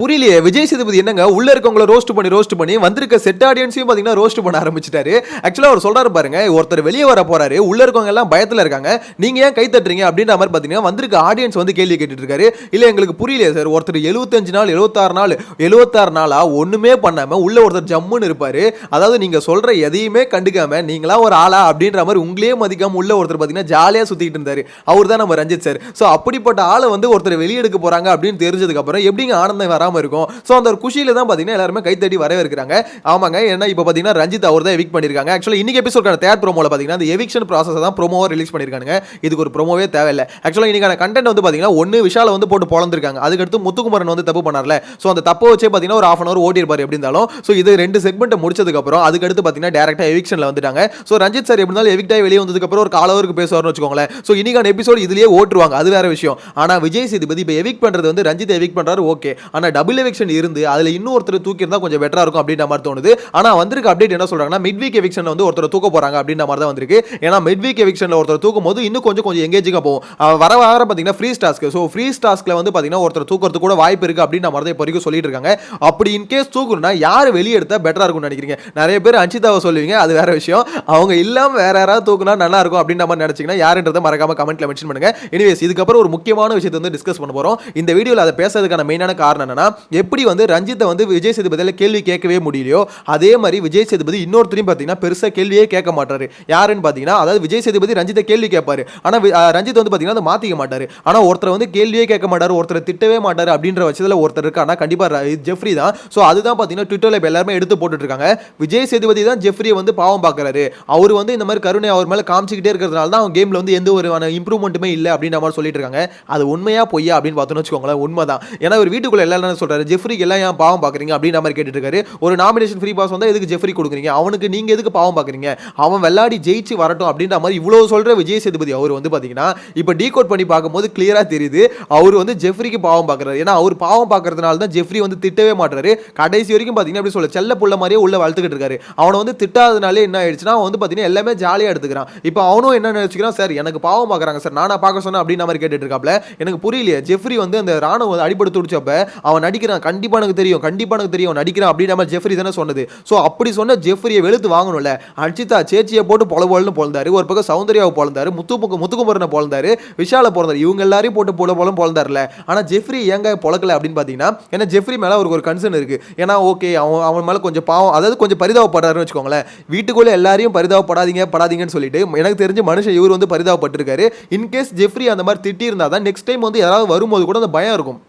புரியலையே விஜய் சேதுபதி என்னங்க? உள்ள இருக்கவங்கள ரோஸ்ட் பண்ணி ரோஸ்ட் பண்ணி வந்திருக்க செட் ஆடியன்ஸையும் பாத்தீங்கன்னா ரோஸ்ட் பண்ண ஆரம்பிச்சிட்டாரு. ஆக்சுவலா அவர் சொல்றாரு பாருங்க ஒருத்தர் வெளியே வர போறாரு உள்ள இருக்கவங்க எல்லாம் பயத்துல இருக்காங்க நீங்க ஏன் கை தட்டுறீங்க அப்படின்ற மாதிரி பாத்தீங்கன்னா வந்திருக்க ஆடியன்ஸ் வந்து கேள்வி கேட்டுட்டு இருக்காரு இல்ல எங்களுக்கு புரியலையே சார் ஒருத்தர் 75 நாள் 76 நாள் 76 நாளா ஒண்ணுமே பண்ணாம உள்ள ஒருத்தர் ஜம்முன்னு இருப்பாரு. அதாவது நீங்க சொல்ற எதையுமே கண்டுக்காம நீங்களா ஒரு ஆளா அப்படின்ற மாதிரி உங்களே மதிக்காம உள்ள ஒருத்தர் பாத்தீங்கன்னா ஜாலியா சுத்திட்டு இருந்தாரு. அவர் தான் நம்ம ரஞ்சித் சார். சோ அப்படிப்பட்ட ஆளை வந்து ஒருத்தர் வெளியெடுக்க போறாங்க அப்படின்னு தெரிஞ்சதுக்கு அப்புறம் எப்படிங்க ஆனந்தம் வராமல் இருக்கும். ஸோ அந்த ஒரு குஷியில தான் பார்த்தீங்கன்னா எல்லாருமே கைத்தட்டி வரவேற்கிறாங்க. ஆமாங்க ஏன்னா இப்போ பார்த்தீங்கன்னா ரஞ்சித் அவர் தான் எவிக் பண்ணிருக்காங்க. ஆக்சுவலி இன்னைக்கு எபிசோட்கான தேர்ட் ப்ரோமோவில் பார்த்தீங்கன்னா அந்த எவிக்ஷன் ப்ராசஸ் தான் ப்ரோமோவாக ரிலீஸ் பண்ணிருக்காங்க இதுக்கு ஒரு ப்ரோமோவே தேவையில்லை. ஆக்சுவலாக இன்னைக்கான கண்டென்ட் வந்து பார்த்தீங்கன்னா ஒன்று விஷால வந்து போட்டு பொழந்திருக்காங்க. அதுக்கடுத்து முத்துக்குமரன் வந்து தப்பு பண்ணார்ல. ஸோ அந்த தப்பை வச்சே பார்த்தீங்கன்னா ஒரு ஆஃப் அன் அவர் ஓட்டியிருப்பார் எப்படி இருந்தாலும். ஸோ இது ரெண்டு செக்மெண்ட் முடிச்சதுக்கப்புறம் அதுக்கடுத்து பார்த்தீங்கன்னா டேரக்டாக எவிக்ஷனில் வந்துட்டாங்க. ஸோ ரஞ்சித் சார் எப்படி இருந்தாலும் வெளியே வந்ததுக்கு அப்புறம் ஒரு காலவருக்கு பேசுவார்னு வச்சுக்கோங்களேன். ஸோ இன்னைக்கான எபிசோடு இதுலேயே ஓட்டுருவாங்க. அது வேற விஷயம். ஆனால் விஜய் சேதுபதி இப்போ எவிக் பண்ணுறது வந்து ரஞ்சித் எவிக் பண்ணுறாரு ஓகே ஆனால் டபுள் எவிக்ஷன் இருந்து அதில் இன்னொருத்தர் தூக்கியிருந்தா கொஞ்சம் பெட்டராக இருக்கும் அப்படின்ற மாதிரி தோணுது. ஆனால் வந்திருக்க அப்டேட் என்ன சொல்கிறாங்கன்னா மிட் வீக் எவிக்ஷன் வந்து ஒருத்தர் தூக்க போகிறாங்க அப்படின்ற மாதிரி தான் வந்திருக்கு. ஏன்னா மிட் வீக் எவிக்ஷனில் ஒருத்தர் தூக்கும் போது இன்னும் கொஞ்சம் கொஞ்சம் எங்கேஜிங்காக போகும். வர வர பார்த்தீங்கன்னா ஃப்ரீ டாஸ்க்கு ஸோ ஃப்ரீ டாஸ்க்கில் வந்து பார்த்தீங்கன்னா ஒருத்தர் தூக்கிறதுக்கு கூட வாய்ப்பு இருக்குது அப்படின்ற மாதிரி தான் இப்போ வரைக்கும் சொல்லிட்டு இருக்காங்க. அப்படி இன் கேஸ் தூக்கணும்னா யார் வெளியே எடுத்தால் பெட்டராக இருக்கும்னு நினைக்கிறீங்க? நிறைய பேர் அஞ்சிதாவை சொல்லுவீங்க அது வேற விஷயம். அவங்க இல்லாமல் வேற யாராவது தூக்குனா நல்லா இருக்கும் அப்படின்ற மாதிரி நினச்சிங்கன்னா யாருன்றதை மறக்காம கமெண்ட்டில் மென்ஷன் பண்ணுங்க. எனிவேஸ் இதுக்கப்புறம் ஒரு முக்கியமான விஷயத்தை வந்து டிஸ்கஸ் பண்ண போகிறோம் இந்த வீடியோவில் அதை பேசுறதுக்கான மெயினான காரணம் என்னன்னா எப்படி வந்து ரஞ்சித்தை வந்து விஜய் சேதுபதியில் கேள்வி கேட்கவே முடியலையோ அதே மாதிரி விஜய் சேதுபதி இன்னொருத்தரையும் பார்த்தீங்கன்னா பெருசாக கேள்வியே கேட்க மாட்டாரு. யாருன்னு பார்த்தீங்கன்னா அதாவது விஜய் சேதுபதி ரஞ்சித்தை கேள்வி கேட்பாரு. ஆனால் ரஞ்சித் வந்து பார்த்தீங்கன்னா அதை மாற்றிக்க மாட்டார். ஆனால் ஒருத்தர் வந்து கேள்வியே கேட்க மாட்டார் ஒருத்தரை திட்டவே மாட்டார் அப்படின்ற பட்சத்தில் ஒருத்தர் இருக்கு ஆனால் கண்டிப்பாக ஜெஃப்ரி தான். ஸோ அதுதான் பார்த்தீங்கன்னா ட்விட்டரில் இப்போ எல்லாருமே எடுத்து போட்டுட்ருக்காங்க. விஜய் சேதுபதி தான் ஜெஃப்ரியை வந்து பாவம் பார்க்கறாரு. அவர் வந்து இந்த மாதிரி கருணை அவர் மேலே காமிச்சிக்கிட்டே இருக்கிறதுனால தான் அவன் கேமில் வந்து எந்த ஒரு இம்ப்ரூவ்மெண்ட்டுமே இல்லை அப்படின்ற மாதிரி சொல்லிட்டு இருக்காங்க அது உண்மையாக பொய்யா அப்படின்னு பார்த்தோன்னு வச்சுக்கோங்களேன் உண்மை தான் ஏன்னா ஒரு வீட்டுக்குள்ளே எல்லாரும் என்ன சொல்கிறாரு ஜெஃப்ரிக்கு எல்லாம் ஏன் பாவம் பார்க்குறீங்க அப்படின்ற மாதிரி கேட்டுட்டு ஒரு நாமினேஷன் ஃப்ரீ பாஸ் வந்தால் எதுக்கு ஜெஃப்ரி கொடுக்குறீங்க? அவனுக்கு நீங்கள் எதுக்கு பாவம் பார்க்குறீங்க அவன் விளாடி ஜெயிச்சு வரட்டும் அப்படின்ற மாதிரி இவ்வளோ சொல்கிற விஜய் சேதுபதி அவர் வந்து பார்த்தீங்கன்னா இப்போ டீகோட் பண்ணி பார்க்கும்போது கிளியராக தெரியுது அவர் வந்து ஜெஃப்ரிக்கு பாவம் பார்க்கறாரு ஏன்னா அவர் பாவம் பார்க்கறதுனால தான் ஜெஃப்ரி வந்து திட்டவே மாட்டாரு கடைசி வரைக்கும் பார்த்தீங்கன்னா அப்படி சொல்ல செல்ல புள்ள மாதிரியே உள்ள வளர்த்துக்கிட்டு இருக்காரு. அவனை வந்து திட்டாதனாலே என்ன ஆயிடுச்சுன்னா அவன் வந்து பார்த்தீங்கன்னா எல்லாமே ஜாலியாக எடுத்துக்கிறான். இப்போ அவனும் என்ன நினச்சிக்கிறான் சார் எனக்கு பாவம் பார்க்கறாங்க சார். நானா பார்க்க சொன்னேன் அப்படின்ற மாதிரி கேட்டுட்டு இருக்காப்ல எனக்கு புரியலையே ஜெஃப்ரி வந்து அந்த ராணுவ வந்து துடிச்சப்ப அவன் நடிக்கிறான் கண்டிப்பாக எனக்கு தெரியும் கண்டிப்பாக எனக்கு தெரியும் நடிக்கிறான் அப்படின்னு நம்ம ஜெஃப்ரி தானே சொன்னது. ஸோ அப்படி சொன்ன ஜெஃப்ரியை வெளுத்து வாங்கணும்ல. அர்ஜிதா சேச்சியை போட்டு பொல பொலன்னு பொழந்தாரு ஒரு பக்கம் சௌந்தர்யாவை பொழந்தாரு முத்து முத்துக்குமரனை பொழந்தாரு விஷால பொழந்தாரு இவங்க எல்லாரையும் போட்டு பொல பொலம் பொழந்தாருல ஆனால் ஜெஃப்ரி ஏங்க பொழக்கல அப்படின்னு பார்த்தீங்கன்னா ஏன்னா ஜெஃப்ரி மேலே அவருக்கு ஒரு கன்சர்ன் இருக்குது ஏன்னா ஓகே அவன் அவன் மேலே கொஞ்சம் பாவம் அதாவது கொஞ்சம் பரிதாபப்படுறாருன்னு வச்சுக்கோங்களேன். வீட்டுக்குள்ளே எல்லாரையும் பரிதாபப்படாதீங்க படாதீங்கன்னு சொல்லிட்டு எனக்கு தெரிஞ்ச மனுஷன் இவர் வந்து பரிதாபப்பட்டிருக்காரு. இன்கேஸ் ஜெஃப்ரி அந்த மாதிரி திட்டி இருந்தால் தான் நெக்ஸ்ட் டைம் வந்து யாராவது வரும்போது கூட அந்த பயம் இருக்கும்.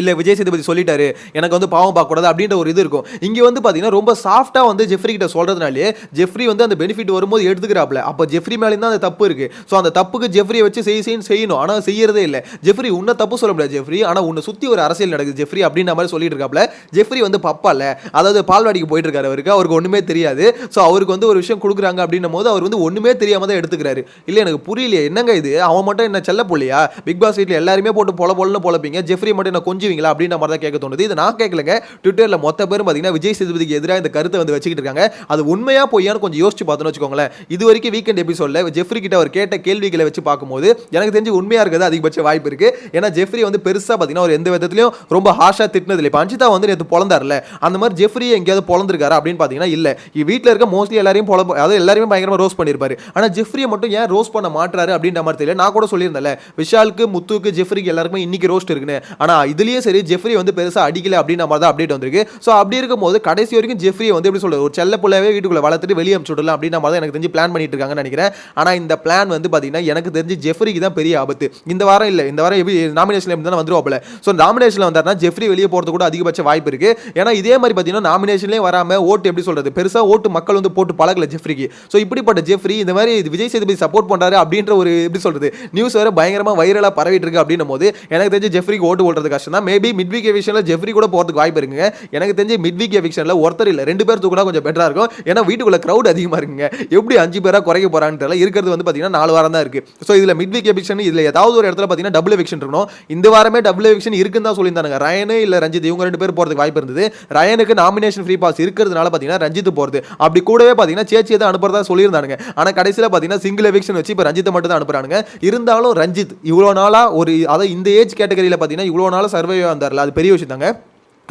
இல்லை விஜய் சேதுபதி சொல்லிட்டாரு எனக்கு வந்து பாவம் பார்க்கக்கூடாது அப்படின்ற ஒரு இது இருக்கும். இங்கே வந்து பார்த்தீங்கன்னா ரொம்ப சாஃப்ட்டாக வந்து ஜெஃப்ரி கிட்ட சொல்கிறதுனாலே ஜெஃப்ரி வந்து அந்த பெனிஃபிட் வரும்போது எடுத்துக்கிறாப்ல அப்போ ஜெஃப்ரி மேலே தான் அந்த தப்பு இருக்குது ஸோ அந்த தப்புக்கு ஜெஃப்ரியை வச்சு செய் செய்யணும் செய்யணும். ஆனால் செய்யறதே இல்லை. ஜெஃப்ரி உன்னை தப்பு சொல்ல முடியாது ஜெஃப்ரி ஆனால் உன்னை சுற்றி ஒரு அரசியல் நடக்குது ஜெஃப்ரி அப்படின்ற மாதிரி சொல்லிட்டு இருக்காப்ல ஜெஃப்ரி வந்து பப்பா இல்லை அதாவது பால்வாடிக்கு போயிட்டு இருக்காரு அவருக்கு. அவருக்கு ஒன்றுமே தெரியாது. ஸோ அவருக்கு வந்து ஒரு விஷயம் கொடுக்குறாங்க அப்படின்னும் போது அவர் வந்து ஒன்றுமே தெரியாமல் தான் எடுத்துக்கிறாரு. இல்லை எனக்கு புரியலையே. என்னங்க இது? அவன் மட்டும் என்ன செல்ல பிள்ளையா? பிக் பாஸ் வீட்டில் எல்லாருமே போட்டு பொல பொலன்னு பொழப்பீங்க. ஜெஃப்ரி மட்டும் என்ன செஞ்சுவீங்களா அப்படின்ற மாதிரி தான் கேட்க தோணுது. இது நான் கேட்கலங்க. ட்விட்டரில் மொத்த பேரும் பார்த்தீங்கன்னா விஜய் சேதுபதிக்கு எதிராக இந்த கருத்தை வந்து வச்சுக்கிட்டு இருக்காங்க. அது உண்மையா பொய்யான்னு கொஞ்சம் யோசிச்சு பார்த்தோன்னு வச்சுக்கோங்களேன். இது வரைக்கும் வீக்கெண்ட் எபிசோடில் ஜெஃப்ரி கிட்ட அவர் கேட்ட கேள்விகளை வச்சு பார்க்கும்போது எனக்கு தெரிஞ்சு உண்மையாக இருக்கிறது அதிகபட்ச வாய்ப்பு இருக்கு. ஏன்னா ஜெஃப்ரி வந்து பெருசாக பார்த்தீங்கன்னா ஒரு எந்த விதத்திலையும் ரொம்ப ஹாஷாக திட்டினது இல்லை இப்போ அஞ்சிதா வந்து நேற்று பிறந்தார்ல அந்த மாதிரி ஜெஃப்ரி எங்கேயாவது பொழந்திருக்காரு அப்படின்னு பார்த்தீங்கன்னா இல்லை. வீட்டில் இருக்க மோஸ்ட்லி எல்லாரையும் பொழ அதாவது எல்லாருமே பயங்கரமாக ரோஸ் பண்ணியிருப்பாரு ஆனால் ஜெஃப்ரியை மட்டும் ஏன் ரோஸ் பண்ண மாட்டாரு அப்படின்ற மாதிரி தெரியல. நான் கூட சொல்லியிருந்தேன்ல. விஷாலுக்கு முத்துக்கு ஜெஃப்ரிக்கு எல்லாருக்குமே இன்னைக்கு ரோஸ்ட் இருக்குன்னு. ஆனால் இதுலயே சரி ஜெஃப்ரி வந்து பெருசா அடிக்கல அப்படின்ற மாதிரி தான் அப்டேட் வந்திருக்கு. ஸோ அப்படி இருக்கும்போது கடைசி வரைக்கும் ஜெஃப்ரி வந்து எப்படி சொல்றது ஒரு செல்ல புள்ளையவே வீட்டுக்குள்ள வளர்த்துட்டு வெளியே அனுப்பிச்சு விடலாம் அப்படின்ற மாதிரி தான் எனக்கு தெரிஞ்சு பிளான் பண்ணிட்டு இருக்காங்கன்னு நினைக்கிறேன். ஆனா இந்த பிளான் வந்து பாத்தீங்கன்னா எனக்கு தெரிஞ்சு ஜெஃப்ரிக்கு தான் பெரிய ஆபத்து. இந்த வாரம் இல்லை இந்த வாரம் எப்படி நாமினேஷன்ல இருந்து தான் வந்துருவாப்ல ஸோ நாமினேஷன்ல வந்தாருன்னா ஜெஃப்ரி வெளியே போறது கூட அதிகபட்ச வாய்ப்பு இருக்கு. ஏன்னா இதே மாதிரி பாத்தீங்கன்னா நாமினேஷன்லேயே வராம ஓட்டு எப்படி சொல்றது பெருசா ஓட்டு மக்கள் வந்து போட்டு பழகல ஜெஃப்ரிக்கு ஸோ இப்படிப்பட்ட ஜெஃப்ரி இந்த மாதிரி விஜய் சேதுபதி சப்போர்ட் பண்றாரு அப்படின்ற ஒரு எப்படி சொல்றது நியூஸ் வேற பயங்கரமா வைரலா பரவிட்டு இருக்கு அப்படின்னும் போது எனக்கு தெரிஞ்சு ஜெஃப்ரிக்கு ஓட்டு ஓட்டுறது கஷ்டம் தான் மேபி மிட் வீக் எவிஷன்ல ஜெஃப்ரி கூட போகிறதுக்கு வாய்ப்பு இருக்குங்க. எனக்கு தெரிஞ்சு மிட் வீக் எவிக்ஷன்ல ஒருத்தர் இல்லை ரெண்டு பேர் தூக்கினா கொஞ்சம் பெட்டராக இருக்கும். ஏன்னா வீட்டுக்குள்ளே க்ரௌட் அதிகமாக இருக்குங்க. எப்படி அஞ்சு பேராக குறைக்க போறான்னு தெரியல. இருக்கிறது வந்து பார்த்தீங்கன்னா நாலு வாரம் தான் இருக்குது ஸோ இதில் மிட் வீக் எவிக்ஷன் இதில் ஏதாவது ஒரு இடத்துல பார்த்தீங்கன்னா டபுள் எவிக்ஷன் இருக்கணும். இந்த வாரமே டபுள் எவிக்ஷன் இருக்குன்னு தான் சொல்லியிருந்தாங்க ரயனு இல்லை ரஞ்சித் இவங்க ரெண்டு பேர் போகிறதுக்கு வாய்ப்பு இருந்தது. ரயனுக்கு நாமினேஷன் ஃப்ரீ பாஸ் இருக்கிறதுனால பார்த்தீங்கன்னா ரஞ்சித் போகிறது அப்படி கூடவே பார்த்தீங்கன்னா சேச்சியை தான் அனுப்புறதா சொல்லியிருந்தானுங்க. ஆனால் கடைசியில் பார்த்தீங்கன்னா சிங்கிள் எவிக்ஷன் வச்சு இப்போ ரஞ்சித்தை மட்டும் தான் அனுப்புறானுங்க. இருந்தாலும் ரஞ்சித் இவ்வளோ நாளாக ஒரு அதாவது இந்த ஏஜ் கேட்டகரியில் பார்த்தீங்கன்னா இவ்வளோ நாளாக சர்வே வந்தார்ல அது பெரிய விஷயம் தாங்க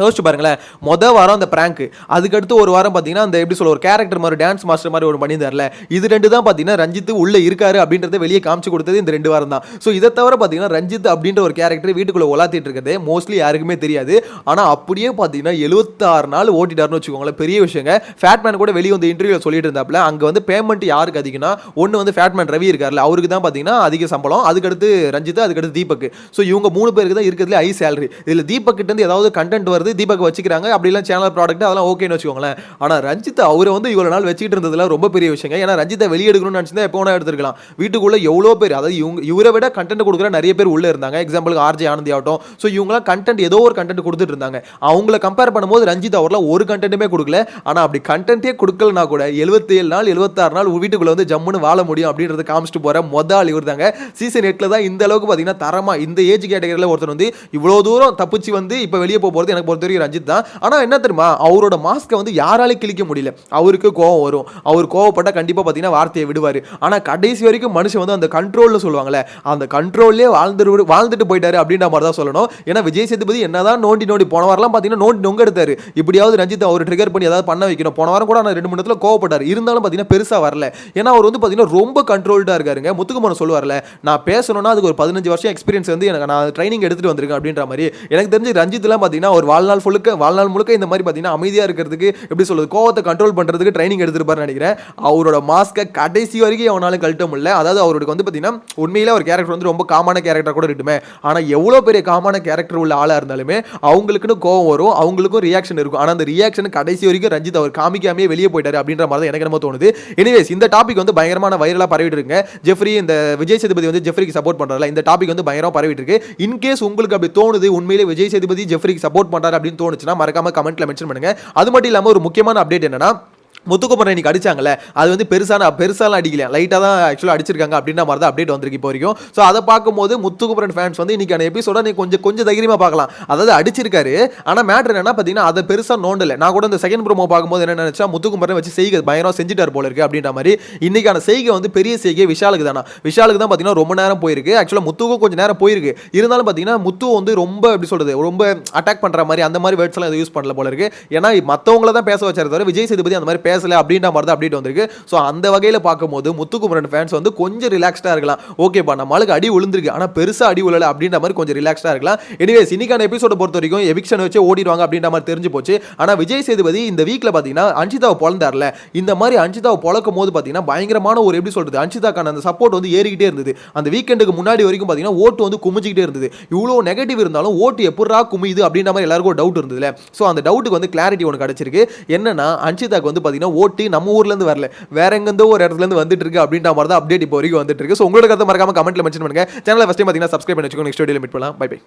யோசிச்சு பாருங்களேன். மொதல் வாரம் அந்த பிராங்க் அதுக்கடுத்து ஒரு வாரம் பார்த்தீங்கன்னா அந்த எப்படி சொல்ல ஒரு கேரக்டர் மாதிரி டான்ஸ் மாஸ்டர் மாதிரி ஒரு பண்ணியிருந்தார்ல. இது ரெண்டு தான் பார்த்தீங்கன்னா ரஞ்சித் உள்ளே இருக்காரு அப்படின்றத வெளியே காமிச்சு கொடுத்தது இந்த ரெண்டு வாரம் தான். ஸோ இதை தவிர பார்த்தீங்கன்னா ரஞ்சித் அப்படின்ற ஒரு கேரக்டர் வீட்டுக்குள்ளே உலாத்திட்டு இருக்கிறது மோஸ்ட்லி யாருக்குமே தெரியாது. ஆனால் அப்படியே பார்த்தீங்கன்னா எழுபத்தாறு நாள் ஓட்டிட்டாருன்னு வச்சுக்கோங்களேன் பெரிய விஷயங்க. ஃபேட்மேன் கூட வெளியே வந்து இன்டர்வியூ சொல்லிட்டு இருந்தாப்புல அங்கே வந்து பேமெண்ட் யாருக்கு அதிகம்னா ஒன்று வந்து ஃபேட்மேன் ரவி இருக்கார்ல அவருக்கு தான் பார்த்தீங்கன்னா அதிக சம்பளம். அதுக்கடுத்து ரஞ்சித் அதுக்கடுத்து தீபக் ஸோ இவங்க மூணு பேருக்கு தான் இருக்கிறதுல ஹை சேலரி இதில் தீபக் இருந்து ஏதாவது கண்டென்ட் வருது தீபக் வச்சுக்கிறாங்க. அப்படிலாம் சேனல் ப்ராடக்ட் அதெல்லாம் ஓகேன்னு வச்சுக்கோங்களேன். ஆனால் ரஞ்சித் அவரை வந்து இவ்வளோ நாள் வச்சுக்கிட்டு இருந்ததுலாம் ரொம்ப பெரிய விஷயங்க. ஏன்னா ரஞ்சித்தை வெளியெடுக்கணும்னு நினச்சிருந்தா எப்போ வேணா எடுத்துருக்கலாம். வீட்டுக்குள்ள எவ்வளோ பேர் அதாவது இவங்க இவரை விட கண்டென்ட் கொடுக்குற நிறைய பேர் உள்ள இருந்தாங்க. எக்ஸாம்பிளுக்கு ஆர்ஜி ஆனந்தி ஆகட்டும். ஸோ இவங்களாம் கண்டென்ட் ஏதோ ஒரு கண்டென்ட் கொடுத்துட்டு இருந்தாங்க. அவங்கள கம்பேர் பண்ணும்போது ரஞ்சித் அவர்லாம் ஒரு கண்டென்ட்டுமே கொடுக்கல. ஆனால் அப்படி கண்டென்ட்டே கொடுக்கலனா கூட எழுபத்தேழு நாள் எழுபத்தாறு நாள் வீட்டுக்குள்ள வந்து ஜம்முன்னு வாழ முடியும் அப்படின்றத காமிச்சிட்டு போற மொதல் ஆள் இவர் தாங்க. சீசன் எட்டில் தான் இந்த அளவுக்கு பார்த்தீங்கன்னா தரமா இந்த ஏஜ் கேட்டகரியில் ஒருத்தர் வந்து இவ்வளோ தூரம் தப்பிச்சு வந்து இப்போ வெளியே போகிறது எனக்கு பொறுத்த வரைக்கும் ரஞ்சித் தான். ஆனால் என்ன தெரியுமா? அவரோட மாஸ்க்கை வந்து யாராலையும் கிழிக்க முடியல. அவருக்கு கோவம் வரும். அவர் கோவப்பட்டால் கண்டிப்பாக பார்த்தீங்கன்னா வார்த்தையை விடுவார். ஆனால் கடைசி வரைக்கும் மனுஷன் வந்து அந்த கண்ட்ரோலில் சொல்லுவாங்கல்ல அந்த கண்ட்ரோல்லே வாழ்ந்துட்டு வாழ்ந்துட்டு போயிட்டாரு அப்படின்ற மாதிரி தான் சொல்லணும். ஏன்னா விஜய் சேதுபதி என்னதான் நோண்டி நோண்டி போன வாரம்லாம் பார்த்தீங்கன்னா நோண்டி நொங்க எடுத்தார். இப்படியாவது ரஞ்சித் அவர் ட்ரிகர் பண்ணி ஏதாவது பண்ண வைக்கணும். போன வாரம் கூட நான் ரெண்டு மணி நேரத்தில் கோவப்பட்டார். இருந்தாலும் பார்த்தீங்கன்னா பெருசாக வரல. ஏன்னா அவர் வந்து பார்த்தீங்கன்னா ரொம்ப கண்ட்ரோல்டாக இருக்காருங்க. முத்துக்குமரன் சொல்லுவார்ல நான் பேசணும்னா அதுக்கு ஒரு பதினஞ்சு வருஷம் எக்ஸ்பீரியன்ஸ் வந்து எனக்கு நான் ட்ரைனிங் எடுத்துகிட்டு வந்திருக்கேன் அப்படின்ற மாதிரி. எனக்கு தெரிஞ்சு ரஞ்சித்லாம் பார்த்தீங்கன்னா ஒரு வாழ்நாள் ஃபுல்லுக்கு வாழ்நாள் முழுக்க இந்த மாதிரி பார்த்தீங்கன்னா அமைதியாக இருக்கிறதுக்கு எப்படி சொல்றது கோவத்தை கண்ட்ரோல் பண்ணுறதுக்கு ட்ரைனிங் எடுத்துருப்பாருன்னு நினைக்கிறேன். அவரோட மாஸ்க்கை கடைசி வரைக்கும் அவனால் கழட்ட முடியல. அதாவது அவருக்கு வந்து பார்த்தீங்கன்னா உண்மையிலே ஒரு கேரக்டர் வந்து ரொம்ப காமான கேரக்டர் கூட இருக்குமே ஆனால் எவ்வளோ பெரிய காமான கேரக்டர் உள்ள ஆளாக இருந்தாலுமே அவங்களுக்குன்னு கோவம் வரும் அவங்களுக்கும் ரியாக்ஷன் இருக்கும். ஆனால் அந்த ரியாக்ஷன் கடைசி வரைக்கும் ரஞ்சித் அவர் காமிக்காமே வெளியே போயிட்டாரு அப்படின்ற மாதிரி தான் எனக்கு என்னமோ தோணுது. எனிவேஸ் இந்த டாபிக் வந்து பயங்கரமான வைரலாக பரவிட்டு இருக்குங்க. ஜெஃப்ரி இந்த விஜய் சேதுபதி வந்து ஜெஃப்ரிக்கு சப்போர்ட் பண்றாருல இந்த டாபிக் வந்து பயங்கரமாக பரவிட்டு இருக்கு. இன்கேஸ் உங்களுக்கு அப்படி தோணுது உண்மையிலே விஜய் சேதுபதி ஜெஃப்ரிக்கு சப்போர்ட் பண்ணுறாரு அப்படின்னு தோணுச்சுன்னா மறக்காம கமெண்ட்ல மென்ஷன் பண்ணுங்க. அது மட்டும் இல்லாமல் ஒரு முக்கியமான அப்டேட் என்னன்னா முத்துக்குமரன் இன்னைக்கு அடிச்சாங்கல்ல அது வந்து பெருசான பெருசாலாம் அடிக்கல லைட்டாக தான் ஆக்சுவலாக அடிச்சிருக்காங்க அப்படின்ற மாதிரி தான் அப்டேட் வந்திருக்கு இப்போ வரைக்கும். ஸோ அதை பார்க்கும்போது முத்துக்குமரன் ஃபேன்ஸ் வந்து இன்னைக்கான எபிசோட நீ கொஞ்சம் கொஞ்சம் தைரியமாக பார்க்கலாம். அதாவது அடிச்சிருக்காரு. ஆனால் மேட்ரு என்னன்னா பார்த்தீங்கன்னா அதை பெருசாக நோண்டல. நான் கூட இந்த செகண்ட் ப்ரோமோ பார்க்கும்போது என்ன நினச்சா முத்துக்குமரன் வச்சு செய்கை பயங்கரம் செஞ்சுட்டார் போல இருக்கு அப்படின்ற மாதிரி. இன்னைக்கான செய்கை வந்து பெரிய செய்கை விஷாலுக்கு தானா? விஷாலுக்கு தான் பார்த்தீங்கன்னா ரொம்ப நேரம் போயிருக்கு. ஆக்சுவலாக முத்துக்கும் கொஞ்சம் நேரம் போயிருக்கு. இருந்தாலும் பார்த்தீங்கன்னா முத்து வந்து ரொம்ப எப்படி சொல்றது ரொம்ப அட்டாக் பண்ணுற மாதிரி அந்த மாதிரி வேர்ட்ஸ்லாம் எதுவும் யூஸ் பண்ணல போல இருக்கு. ஏன்னா மற்றவங்கள தான் பேச வச்சாரு தவிர விஜய் சேதுபதி அந்த மாதிரி பேசல அப்படின்ற மாதிரி தான் அப்டேட் வந்திருக்கு. ஸோ அந்த வகையில் பார்க்கும்போது முத்துக்குமரன் ஃபேன்ஸ் வந்து கொஞ்சம் ரிலாக்ஸ்டாக இருக்கலாம். ஓகேப்பா நம்மளுக்கு அடி விழுந்திருக்கு. ஆனால் பெருசாக அடி விழலை அப்படின்ற மாதிரி கொஞ்சம் ரிலாக்ஸ்டாக இருக்கலாம். எனிவேஸ் இன்னைக்கான எபிசோட பொறுத்த வரைக்கும் எவிக்ஷன் வச்சு ஓடிடுவாங்க அப்படின்ற மாதிரி தெரிஞ்சு போச்சு. ஆனால் விஜய் சேதுபதி இந்த வீக்கில் பார்த்தீங்கன்னா அஞ்சிதாவை பிறந்தார்ல இந்த மாதிரி அஞ்சிதாவை பிறக்கும் போது பார்த்தீங்கன்னா பயங்கரமான ஒரு எப்படி சொல்கிறது அஞ்சிதாக்கான அந்த சப்போர்ட் வந்து ஏறிக்கிட்டே இருந்தது. அந்த வீக்கெண்டுக்கு முன்னாடி வரைக்கும் பார்த்தீங்கன்னா ஓட்டு வந்து குமிஞ்சிக்கிட்டே இருந்தது. இவ்வளோ நெகட்டிவ் இருந்தாலும் ஓட்டு எப்படா குமியுது அப்படின்ற மாதிரி எல்லாருக்கும் டவுட் இருந்ததுல. ஸோ அந்த டவுட்டுக்கு வந்து கிளாரிட்டி ஒன்று கிடச்சிருக்கு. என்னன்னா அஞ்சிதாக்கு வந்து பார்த்தீங்கன்னா பார்த்தீங்கன்னா ஓட்டு நம்ம ஊர்லேருந்து வரல. வேற எங்கேருந்தோ ஒரு இடத்துல இருந்து வந்துட்டு இருக்கு அப்படின்ற மாதிரி தான் அப்டேட் இப்போ வரைக்கும் வந்துட்டு இருக்கு ஸோ உங்களுக்கு கருத்து மறக்காம கமெண்ட்ல மென்ஷன் பண்ணுங்க. சேனலை ஃபஸ்ட் டைம் பார்த்தீங்கன்னா சப்ஸ்கிரைப் பண்ணி வச்சுக்கோங்க. நெக்ஸ்ட் வீடியோ மீட் பண்ணலாம். Bye bye